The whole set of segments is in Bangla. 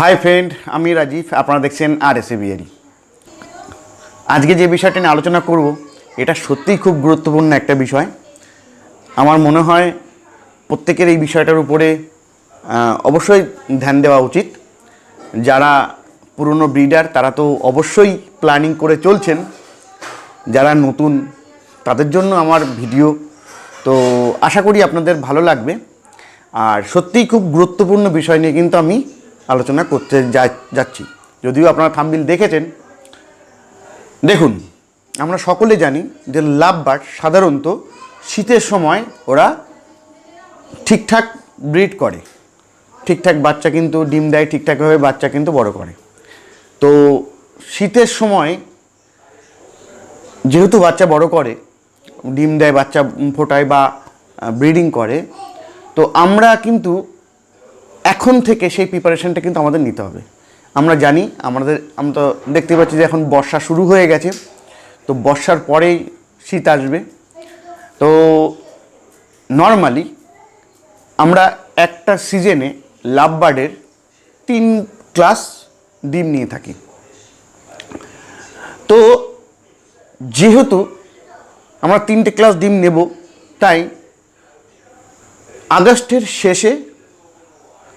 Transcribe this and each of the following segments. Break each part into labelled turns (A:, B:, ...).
A: হাই ফ্রেন্ড আমি রাজীব, আপনারা দেখছেন আর এস বিয়ারি আজকে যে বিষয়টা নিয়ে আলোচনা করব, এটা সত্যিই খুব গুরুত্বপূর্ণ একটা বিষয়। আমার মনে হয় প্রত্যেকের এই বিষয়টার উপরে অবশ্যই ধ্যান দেওয়া উচিত। যারা পুরনো ব্রিডার তারা তো অবশ্যই প্ল্যানিং করে চলছেন। যারা নতুন, তাদের জন্য আমার ভিডিও তো আশা করি আপনাদের ভালো লাগবে। আর সত্যিই খুব গুরুত্বপূর্ণ বিষয় নিয়ে কিন্তু আমি আলোচনা করতে যাচ্ছি। যদিও আপনারা থাম্বিল দেখেছেন। দেখুন, আমরা সকলে জানি যে লাভ বার্ড সাধারণত শীতের সময় ওরা ঠিকঠাক ব্রিড করে। ঠিকঠাক বাচ্চা কিন্তু ডিম দেয় ঠিকঠাকভাবে বাচ্চা কিন্তু বড় করে। তো শীতের সময় যেহেতু বাচ্চা বড় করে, ডিম দেয়, বাচ্চা ফোটায় বা ব্রিডিং করে, তো আমরা কিন্তু এখন থেকে সেই প্রিপারেশনটা কিন্তু আমাদের নিতে হবে। আমরা জানি, আমাদের, আমরা তো দেখতে পাচ্ছি যে এখন বর্ষা শুরু হয়ে গেছে। তো বর্ষার পরেই শীত আসবে। তো নর্মালি আমরা একটা সিজনে লাভ বার্ডের তিন ক্লাস ডিম নিয়ে থাকি। তো যেহেতু আমরা তিনটে ক্লাস ডিম নেব, তাই আগস্টের শেষে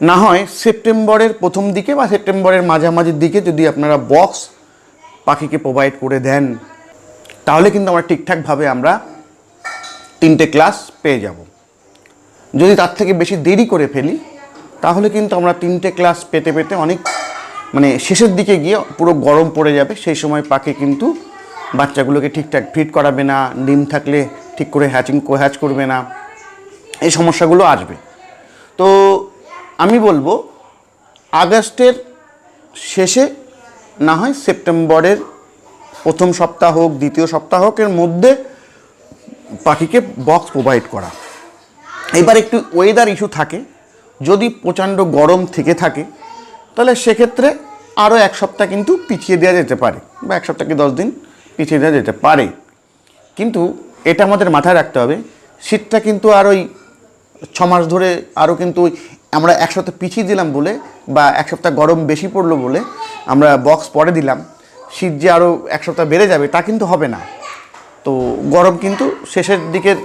A: না হয় সেপ্টেম্বরের প্রথম দিকে বা সেপ্টেম্বরের মাঝামাঝির দিকে যদি আপনারা বক্স পাখিকে প্রোভাইড করে দেন, তাহলে কিন্তু আমরা ঠিকঠাকভাবে আমরা তিনটে ক্লাস পেয়ে যাব। যদি তার থেকে বেশি দেরি করে ফেলি, তাহলে কিন্তু আমরা তিনটে ক্লাস পেতে পেতে অনেক মানে শেষের দিকে গিয়ে পুরো গরম পড়ে যাবে, সেই সময় পাখি কিন্তু বাচ্চাগুলোকে ঠিকঠাক ফিট করাবে না, ডিম থাকলে ঠিক করে হ্যাচিং হ্যাচ করবে না, এই সমস্যাগুলো আসবে। তো আমি বলব, আগস্টের শেষে না হয় সেপ্টেম্বরের প্রথম সপ্তাহ হোক, দ্বিতীয় সপ্তাহ হোক, এর মধ্যে পাখিকে বক্স প্রোভাইড করা। এবার একটু ওয়েদার ইস্যু থাকে, যদি প্রচণ্ড গরম থেকে থাকে, তাহলে সেক্ষেত্রে আরও এক সপ্তাহ কিন্তু পিছিয়ে দেওয়া যেতে পারে বা এক সপ্তাহ কি দশ দিন পিছিয়ে দেওয়া যেতে পারে। কিন্তু এটা আমাদের মাথায় রাখতে হবে, শীতটা কিন্তু আর ওই ছ মাস ধরে আরও কিন্তু আমরা এক সপ্তাহ পিছিয়ে দিলাম বলে বা এক সপ্তাহ গরম বেশি পড়ল বলে আমরা বক্স পরে দিলাম। শীত যে আরও এক সপ্তাহ বেড়ে যাবে তা কিন্তু হবে না। তো গরম কিন্তু শেষের দিকের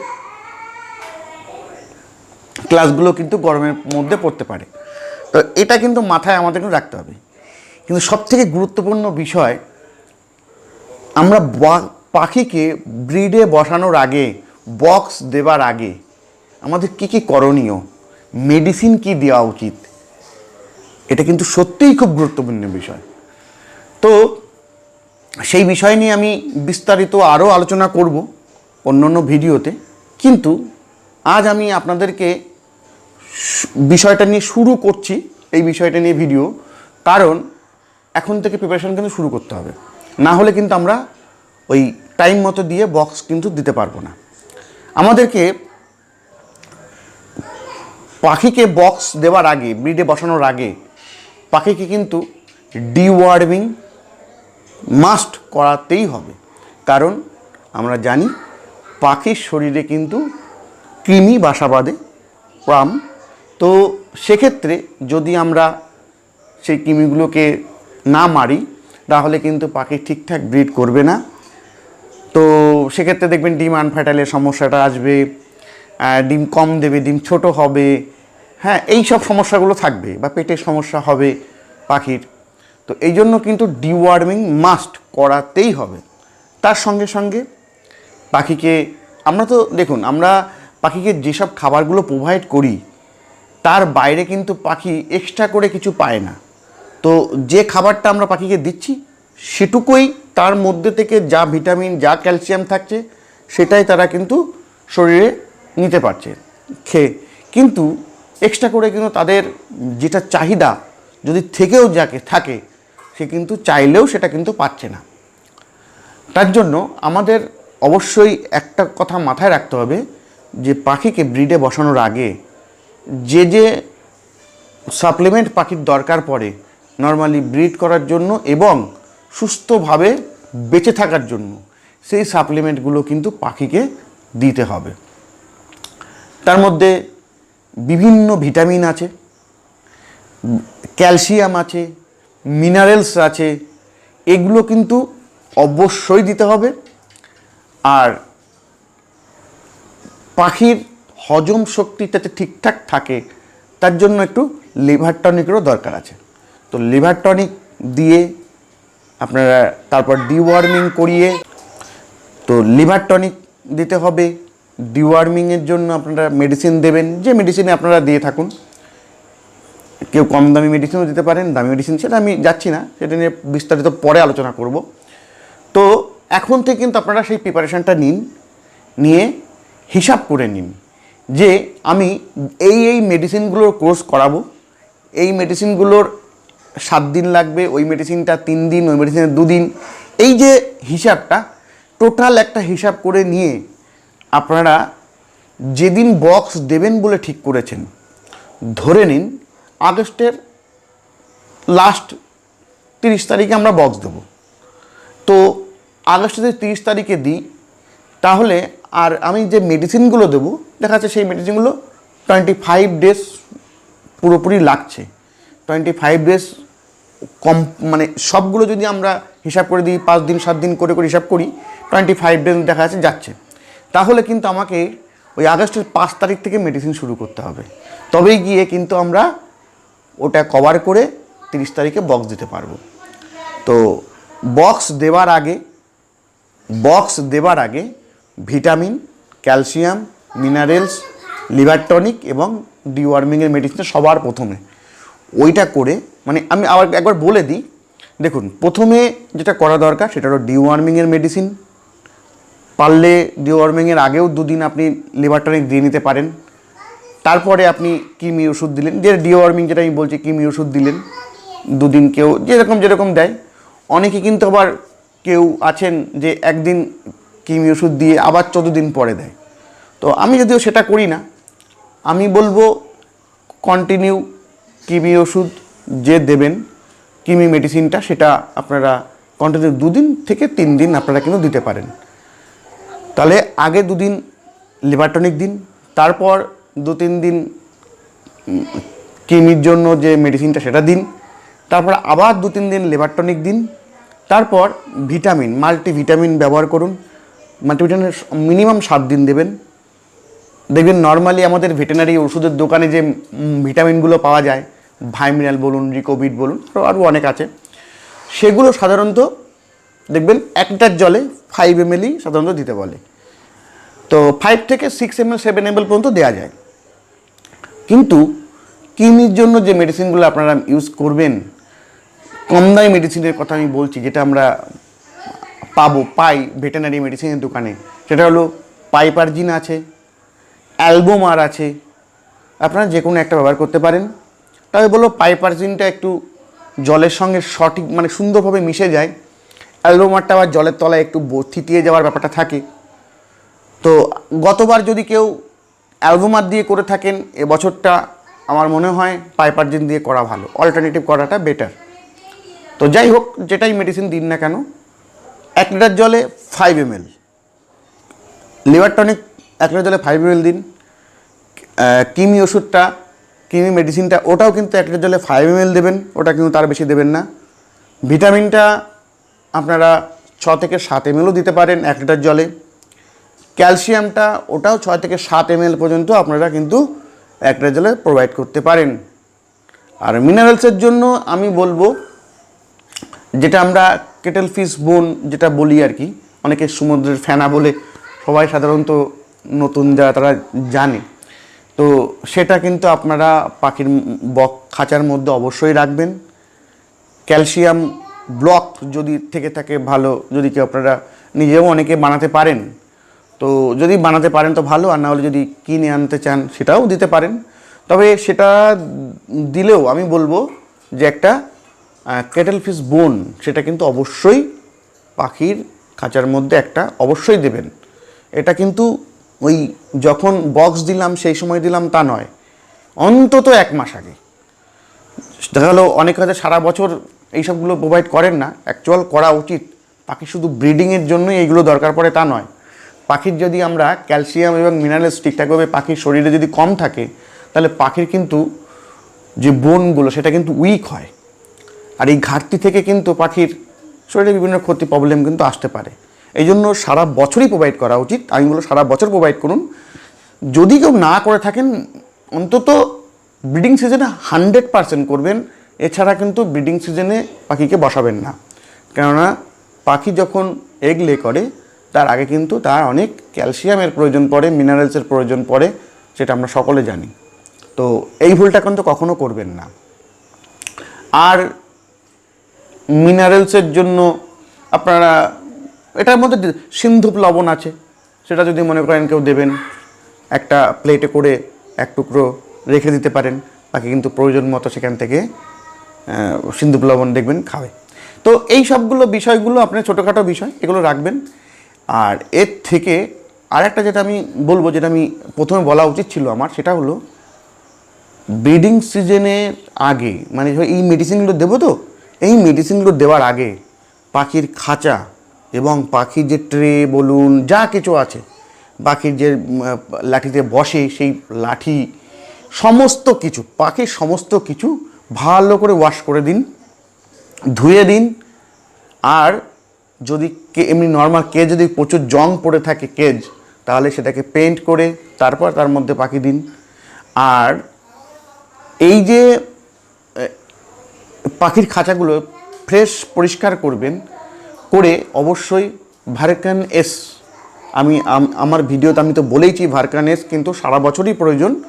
A: ক্লাসগুলো কিন্তু গরমের মধ্যে পড়তে পারে। তো এটা কিন্তু মাথায় আমাদের কিন্তু রাখতে হবে। কিন্তু সবথেকে গুরুত্বপূর্ণ বিষয়, আমরা পাখিকে ব্রিডে বসানোর আগে বক্স দেবার আগে আমাদের কি কি করণীয়? মেডিসিন কি দেওয়া উচিত? এটা কিন্তু সত্যিই খুব গুরুত্বপূর্ণ বিষয়। তো সেই বিষয় নিয়ে আমি বিস্তারিত আরও আলোচনা করব অন্য অন্য ভিডিওতে। কিন্তু আজ আমি আপনাদেরকে বিষয়টা নিয়ে শুরু করছি, এই বিষয়টা নিয়ে ভিডিও। কারণ এখন থেকে প্রিপারেশন কিন্তু শুরু করতে হবে। না হলে কিন্তু আমরা ওই টাইম মতো দিয়ে বক্স কিন্তু দিতে পারব না। আমাদেরকে পাখিকে বক্স দেওয়ার আগে ব্রিডে বসানোর আগে, পাখিকে কিন্তু ডিওয়ার্মিং মাস্ট করাতেই হবে। কারণ আমরা জানি, পাখির শরীরে কিন্তু কৃমি বাসা বাঁধে প্রাম তো সেক্ষেত্রে যদি আমরা সেই কৃমিগুলোকে না মারি, তাহলে কিন্তু পাখি ঠিকঠাক ব্রিড করবে না। তো সেক্ষেত্রে দেখবেন ডিম আনফার্টাইলের সমস্যাটা আসবে ডিম কম দেবে, ডিম ছোট হবে হ্যাঁ এই সব সমস্যাগুলো থাকবে বা পেটের সমস্যা হবে, পাখির। তো এই জন্য কিন্তু ডিওয়ার্মিং মাস্ট করাতেই হবে। তার সঙ্গে সঙ্গে পাখিকে, আমরা তো দেখুন, আমরা পাখিকে যেসব খাবারগুলো প্রোভাইড করি, তার বাইরে কিন্তু পাখি এক্সট্রা করে কিছু পায় না। তো যে খাবারটা আমরা পাখিকে দিচ্ছি, সেটুকুই তার মধ্যে থেকে যা ভিটামিন যা ক্যালসিয়াম থাকছে, সেটাই তারা কিন্তু শরীরে নিতে পারছে, খেয়ে। কিন্তু এক্সট্রা করে কিন্তু তাদের যেটা চাহিদা যদি থেকেও যাকে থাকে, সে কিন্তু চাইলেও সেটা কিন্তু পাচ্ছে না। তার জন্য আমাদের অবশ্যই একটা কথা মাথায় রাখতে হবে যে পাখিকে ব্রিডে বসানোর আগে যে যে সাপ্লিমেন্ট পাখির দরকার পড়ে নর্মালি ব্রিড করার জন্য এবং সুস্থভাবে বেঁচে থাকার জন্য সেই সাপ্লিমেন্টগুলো কিন্তু পাখিকে দিতে হবে। তার মধ্যে বিভিন্ন ভিটামিন আছে, ক্যালসিয়াম আছে, মিনারেলস আছে, এগুলো কিন্তু অবশ্যই দিতে হবে। আর পাখির হজম শক্তি যাতে ঠিকঠাক থাকে, তার জন্য একটু লিভার টনিকেরও দরকার আছে। তো লিভার টনিক দিয়ে আপনারা তারপর ডিওয়ার্মিং করিয়ে, তো লিভার টনিক দিতে হবে। ডিওয়ার্মিংয়ের জন্য আপনারা মেডিসিন দেবেন, যে মেডিসিনে আপনারা দিয়ে থাকুন। কেউ কম দামি মেডিসিনও দিতে পারেন, দামি মেডিসিন সেটা আমি যাচ্ছি না, সেটা নিয়ে বিস্তারিত পরে আলোচনা করব। তো এখন থেকে কিন্তু আপনারা সেই প্রিপারেশানটা নিন, নিয়ে হিসাব করে নিন যে আমি এই এই মেডিসিনগুলোর কোর্স করাবো, এই মেডিসিনগুলোর সাত দিন লাগবে, ওই মেডিসিনটা তিন দিন, ওই মেডিসিনের দুদিন, এই যে হিসাবটা টোটাল একটা হিসাব করে নিয়ে আপনারা যেদিন বক্স দেবেন বলে ঠিক করেছেন, ধরে নিন আগস্টের লাস্ট তিরিশ তারিখে আমরা বক্স দেবো। তো আগস্ট যদি তিরিশ তারিখে দিই, তাহলে আর আমি যে মেডিসিনগুলো দেবো, দেখা যাচ্ছে সেই মেডিসিনগুলো টোয়েন্টি ফাইভ ডেজ পুরোপুরি লাগছে। টোয়েন্টি ফাইভ ডেজ কম মানে সবগুলো যদি আমরা হিসাব করে দিই, পাঁচ দিন, সাত দিন করে করে হিসাব করি টোয়েন্টি ফাইভ ডেজ দেখা যাচ্ছে যাচ্ছে। তাহলে কিন্তু আমাকে ওই আগস্টের পাঁচ তারিখ থেকে মেডিসিন শুরু করতে হবে। তবেই গিয়ে কিন্তু আমরা ওটা কভার করে তিরিশ তারিখে বক্স দিতে পারব। তো বক্স দেওয়ার আগে বক্স দেওয়ার আগে vitamin calcium minerals liver tonic এবং ডিওয়ার্মিংয়ের মেডিসিনটা সবার প্রথমে। ওইটা করে মানে আমি আবার একবার বলে দিই, দেখুন, প্রথমে যেটা করা দরকার সেটা হলো ডিওয়ার্মিংয়ের মেডিসিন পারলে ডিওয়ার্মিংয়ের আগেও দুদিন আপনি লিভার টনিক দিয়ে নিতে পারেন। তারপরে আপনি কিমি ওষুধ দিলেন। যে ডিওয়ার্মিং যেটা আমি বলছি, কিমি ওষুধ দিলেন, দুদিন কেউ, যেরকম যেরকম দেয়। অনেকে কিন্তু আবার কেউ আছেন যে একদিন কিমি ওষুধ দিয়ে আবার চোদ্দ দিন পরে দেয়। তো আমি যদিও সেটা করি না, আমি বলব কন্টিনিউ কিমি ওষুধ যে দেবেন, কিমি মেডিসিনটা সেটা আপনারা কন্টিনিউ দুদিন থেকে তিন দিন আপনারা কিন্তু দিতে পারেন। তাহলে আগে দুদিন লিভার টনিক দিন, তারপর দু তিন দিন কিমির জন্য যে মেডিসিনটা সেটা দিন, তারপর আবার দু তিন দিন লিভার টনিক দিন, তারপর ভিটামিন মাল্টি ভিটামিন ব্যবহার করুন। মাল্টিভিটামিন মিনিমাম সাত দিন দেবেন। দেখবেন নর্মালি আমাদের ভেটেনারি ওষুধের দোকানে যে ভিটামিনগুলো পাওয়া যায়, ভাইমিনাল বলুন, রিকোভিড বলুন আরও অনেক আছে। সেগুলো সাধারণত দেখবেন এক লিটার জলে ফাইভ এমএলই সাধারণত দিতে বলে। তো ফাইভ থেকে six M L seven M পর্যন্ত দেওয়া যায়। কিন্তু কিমির জন্য যে মেডিসিনগুলো আপনারা ইউজ করবেন, কম দামি মেডিসিনের কথা আমি বলছি, যেটা আমরা পাবো, পাই ভেটেনারি মেডিসিনের দোকানে, সেটা হলো পাইপারজিন আছে অ্যালবোমার আছে, আপনারা যে কোনো একটা ব্যবহার করতে পারেন। তবে বলব পাইপারজিনটা একটু জলের সঙ্গে সঠিক মানে সুন্দরভাবে মিশে যায় অ্যালবোমারটা আবার জলের তলায় একটু থিতিয়ে যাওয়ার ব্যাপারটা থাকে। তো গতবার যদি কেউ অ্যালবোমার দিয়ে করে থাকেন এবছরটা আমার মনে হয় পাইপারজিন দিয়ে করা ভালো। অল্টারনেটিভ করাটা বেটার তো যাই হোক, যেটাই মেডিসিন দিন না কেন, এক লিটার জলে five M L liver tonic এক লিটার জলে ফাইভ এম এল দিন কিমি ওষুধটা, কিমি মেডিসিনটা ওটাও কিন্তু এক লিটার জলে ফাইভ এম দেবেন, ওটা কিন্তু তার বেশি দেবেন না। ভিটামিনটা আপনারা ছ থেকে সাত এমএলও দিতে পারেন এক লিটার জলে। ক্যালসিয়ামটা ওটাও ছয় থেকে সাত এম পর্যন্ত আপনারা কিন্তু এক লিটার জলে প্রোভাইড করতে পারেন। আর মিনারেলসের জন্য আমি বলব, যেটা আমরা কেটেল ফিশ বোন যেটা বলি আর কি, অনেকে সমুদ্রের ফেনা বলে, সবাই সাধারণত নতুন যারা তারা জানে। তো সেটা কিন্তু আপনারা পাখির বক খাঁচার মধ্যে অবশ্যই রাখবেন। ক্যালসিয়াম ব্লক যদি থেকে থাকে ভালো, যদি কেউ আপনারা নিজেও অনেকে বানাতে পারেন, তো যদি বানাতে পারেন তো ভালো, আর না হলে যদি কিনে আনতে চান সেটাও দিতে পারেন। তবে সেটা দিলেও আমি বলব যে একটা কেটেল ফিশ বোন সেটা কিন্তু অবশ্যই পাখির খাঁচার মধ্যে একটা অবশ্যই দেবেন। এটা কিন্তু ওই যখন বক্স দিলাম, সেই সময় দিলাম তা নয়, অন্তত এক মাস আগে। দেখা গেলো অনেক হয়তো সারা বছর এইসবগুলো প্রোভাইড করেন না। অ্যাকচুয়াল করা উচিত। পাখি শুধু ব্রিডিংয়ের জন্যই এইগুলো দরকার পড়ে তা নয়। পাখির যদি আমরা ক্যালসিয়াম এবং মিনারেলস ঠিকঠাকভাবে পাখির শরীরে যদি কম থাকে, তাহলে পাখির কিন্তু যে বোনগুলো সেটা কিন্তু উইক হয়। আর এই ঘাটতি থেকে কিন্তু পাখির শরীরে বিভিন্ন ক্ষতি প্রবলেম কিন্তু আসতে পারে। এই জন্য সারা বছরই প্রোভাইড করা উচিত। আমি বলব সারা বছর প্রোভাইড করুন। যদি কেউ না করে থাকেন, অন্তত ব্রিডিং সিজনে হান্ড্রেড পার্সেন্ট করবেন। এছাড়া কিন্তু ব্রিডিং সিজনে পাখিকে বসাবেন না। কেননা পাখি যখন এগ লে করে, তার আগে কিন্তু তার অনেক ক্যালসিয়ামের প্রয়োজন পড়ে মিনারেলসের প্রয়োজন পড়ে, সেটা আমরা সকলে জানি। তো এই ভুলটা কিন্তু কখনো করবেন না। আর মিনারেলসের জন্য আপনারা, এটার মধ্যে সিন্ধুপ লবণ আছে, সেটা যদি মনে করেন কেউ দেবেন, একটা প্লেটে করে এক টুকরো রেখে দিতে পারেন, বাকি কিন্তু প্রয়োজন মতো সেখান থেকে আহ, সিন্ধুপ লবণ দেখবেন খাবে। তো এই সবগুলো বিষয়গুলো আপনার ছোটোখাটো বিষয় এগুলো রাখবেন। আর এর থেকে আরেকটা যেটা আমি বলব যেটা আমি প্রথমে বলা উচিত ছিল আমার সেটা হলো ব্রিডিং সিজনের আগে মানে এই মেডিসিনগুলো দেবো তো এই মেডিসিনগুলো দেওয়ার আগে পাখির খাঁচা এবং পাখির যে ট্রে বলুন যা কিছু আছে পাখির যে লাঠিতে বসে সেই লাঠি সমস্ত কিছু পাখির সমস্ত কিছু ভালো করে ওয়াশ করে দিন, ধুয়ে দিন, আর যদি কে, এমনি নর্মাল কেজ যদি প্রচুর জং পড়ে থাকে কেজ তাহলে সেটাকে পেন্ট করে তারপর তার মধ্যে পাখি দিন। আর এই যে পাখির খাঁচাগুলো ফ্রেশ পরিষ্কার করবেন, করে অবশ্যই ভার্কান এস আমি, আম- আমার ভিডিওতে আমি তো বলেইছি ভার্কান এস কিন্তু সারা বছরই প্রয়োজন,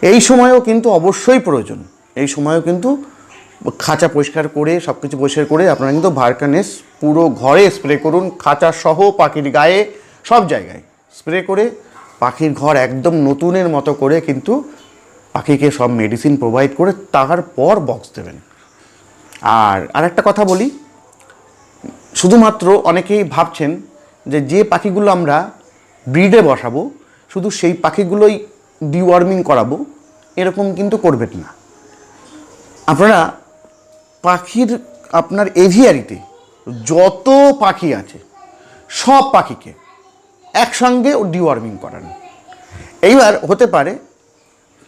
A: এই সময়ও কিন্তু অবশ্যই প্রয়োজন। এই সময়ও কিন্তু খাঁচা পরিষ্কার করে সব কিছু পরিষ্কার করে আপনারা কিন্তু ভার্কানেস পুরো ঘরে স্প্রে করুন। খাঁচা সহ পাখির গায়ে, সব জায়গায় স্প্রে করে পাখির ঘর একদম নতুনের মতো করে কিন্তু পাখিকে সব মেডিসিন প্রোভাইড করে তারপর বক্স দেবেন। আর আরেকটা কথা বলি, শুধুমাত্র অনেকেই ভাবছেন যে যে পাখিগুলো আমরা ব্রিডে বসাবো, শুধু সেই পাখিগুলোই ডিওয়ার্মিং করাবো, এরকম কিন্তু করবেন না। আপনারা পাখির আপনার এভিয়ারিতে যত পাখি আছে, সব পাখিকে একসঙ্গে ডিওয়ার্মিং করান। এইবার হতে পারে,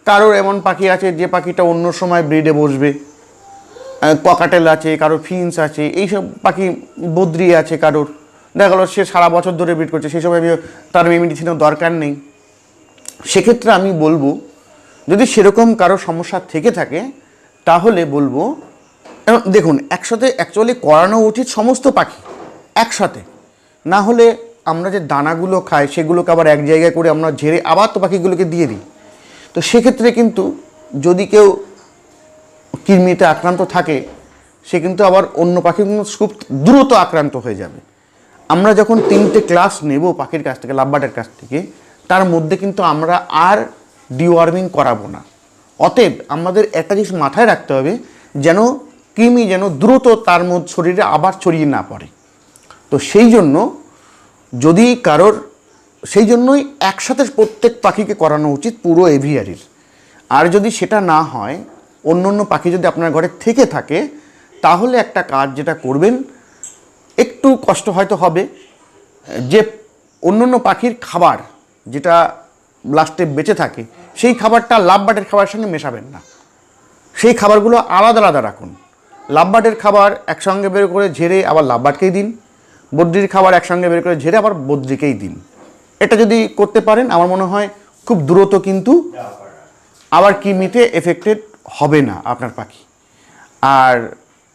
A: কারোর এমন পাখি আছে যে পাখিটা অন্য সময় ব্রিডে বসবে ককাটেল আছে, কারোর ফিন্স আছে, এইসব পাখি বদ্রি আছে কারোর। দেখা গেলো সে সারা বছর ধরে ব্রিড করছে, সেই সময় তার মেডিসিনের দরকার নেই। সেক্ষেত্রে আমি বলব, যদি সেরকম কারও সমস্যা থেকে থাকে তাহলে বলব দেখুন, একসাথে অ্যাকচুয়ালি করানো উচিত সমস্ত পাখি, একসাথে। না হলে আমরা যে দানাগুলো খাই, সেগুলোকে আবার এক জায়গায় করে আমরা ঝেড়ে আবার তো পাখিগুলোকে দিয়ে দিই। তো সেক্ষেত্রে কিন্তু যদি কেউ কৃমিতে আক্রান্ত থাকে, সে কিন্তু আবার অন্য পাখি খুব দ্রুত আক্রান্ত হয়ে যাবে। আমরা যখন তিনটে ক্লাস নেব পাখির কাছ থেকে, লাভবার্ডের কাছ থেকে, তার মধ্যে কিন্তু আমরা আর ডিওয়ার্মিং করাবো না। অতএব আমাদের একটা জিনিস মাথায় রাখতে হবে, যেন কৃমি যেন দ্রুত তার মধ্যে শরীরে আবার ছড়িয়ে না পড়ে। তো সেই জন্য যদি কারোর, সেই জন্যই একসাথে প্রত্যেক পাখিকে করানো উচিত পুরো এভিয়ারির। আর যদি সেটা না হয় অন্য অন্য পাখি যদি আপনার ঘরে থেকে থাকে, তাহলে একটা কাজ যেটা করবেন, একটু কষ্ট হয়তো হবে। যে অন্য অন্য পাখির খাবার, যেটা লাস্টে বেঁচে থাকে, সেই খাবারটা লাভবাটের খাবারের সঙ্গে মেশাবেন না। সেই খাবারগুলো আলাদা আলাদা রাখুন। লাভবাটের খাবার একসঙ্গে বের করে ঝেড়ে আবার লাভবাটকেই দিন। বদ্রির খাবার একসঙ্গে বের করে ঝেড়ে আবার বদ্রিকেই দিন। এটা যদি করতে পারেন, আমার মনে হয় খুব দ্রুত কিন্তু আবার কৃমিতে এফেক্টেড হবে না আপনার পাখি। আর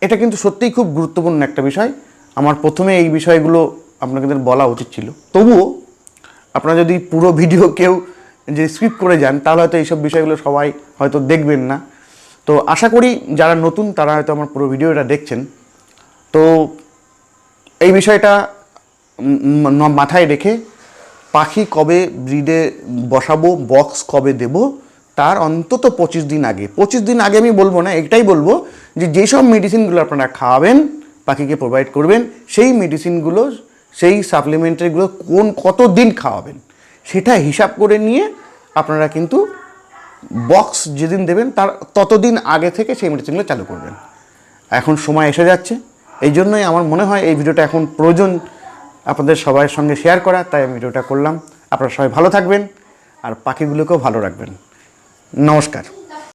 A: এটা কিন্তু সত্যিই খুব গুরুত্বপূর্ণ একটা বিষয়। আমার প্রথমে এই বিষয়গুলো আপনাদের বলা উচিত ছিল। তবুও আপনারা যদি পুরো ভিডিও কেউ যে স্কিপ করে যান, তাহলে হয়তো এইসব বিষয়গুলো সবাই হয়তো দেখবেন না। তো আশা করি যারা নতুন, তারা হয়তো আমার পুরো ভিডিওটা দেখছেন। তো এই বিষয়টা মাথায় রেখে পাখি কবে ব্রিডে বসাবো বক্স কবে দেব, তার অন্তত পঁচিশ দিন আগে। পঁচিশ দিন আগে আমি বলব না এটাই বলব যে যেসব মেডিসিনগুলো আপনারা খাওয়াবেন, পাখিকে প্রোভাইড করবেন, সেই মেডিসিনগুলো সেই সাপ্লিমেন্টারিগুলো কোন কত দিন খাওয়াবেন? সেটা হিসাব করে নিয়ে আপনারা কিন্তু বক্স যেদিন দেবেন তার ততদিন আগে থেকে সেই মেডিসিনগুলো চালু করবেন। এখন সময় এসে যাচ্ছে। এই জন্যই আমার মনে হয় এই ভিডিওটা এখন প্রয়োজন আপনাদের সবার সঙ্গে শেয়ার করা, তাই আমি ভিডিওটা করলাম। আপনারা সবাই ভালো থাকবেন আর পাখিগুলোকেও ভালো রাখবেন। নমস্কার।